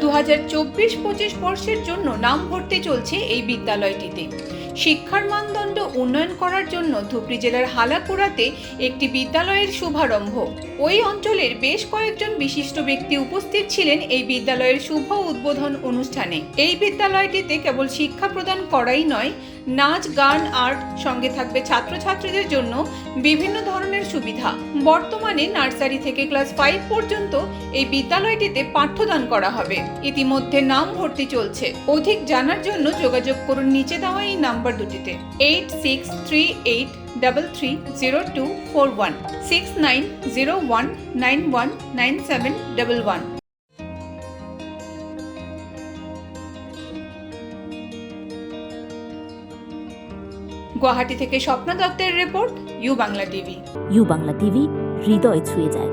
দু হাজার চব্বিশ পঁচিশ বর্ষের জন্য নাম ভর্তি চলছে এই বিদ্যালয়টিতে। শিক্ষার মানদণ্ড উন্নয়ন করার জন্য ধুবড়ী জেলার হালাকুড়াতে একটি বিদ্যালয়ের শুভারম্ভ। ওই অঞ্চলের বেশ কয়েকজন বিশিষ্ট ব্যক্তি উপস্থিত ছিলেন এই বিদ্যালয়ের শুভ উদ্বোধন অনুষ্ঠানে। এই বিদ্যালয়টিতে কেবল শিক্ষা প্রদান করাই নয়, নাচ, গান, আর্ট সঙ্গে থাকবে ছাত্রছাত্রীদের জন্য বিভিন্ন ধরনের সুবিধা। বর্তমানে নার্সারি থেকে ক্লাস ফাইভ পর্যন্ত এই বিদ্যালয়টিতে পাঠ্যদান করা হবে। ইতিমধ্যে নাম ভর্তি চলছে। অধিক জানার জন্য যোগাযোগ করুন নিচে দেওয়া এই নাম্বার। দুটিতে eight six three eight double three zero two four one six nine zero one nine one nine seven double one Guwahati থেকে স্বপ্ন দত্তের report, U Bangla TV. U Bangla TV, হৃদয় ছুঁয়ে যায়।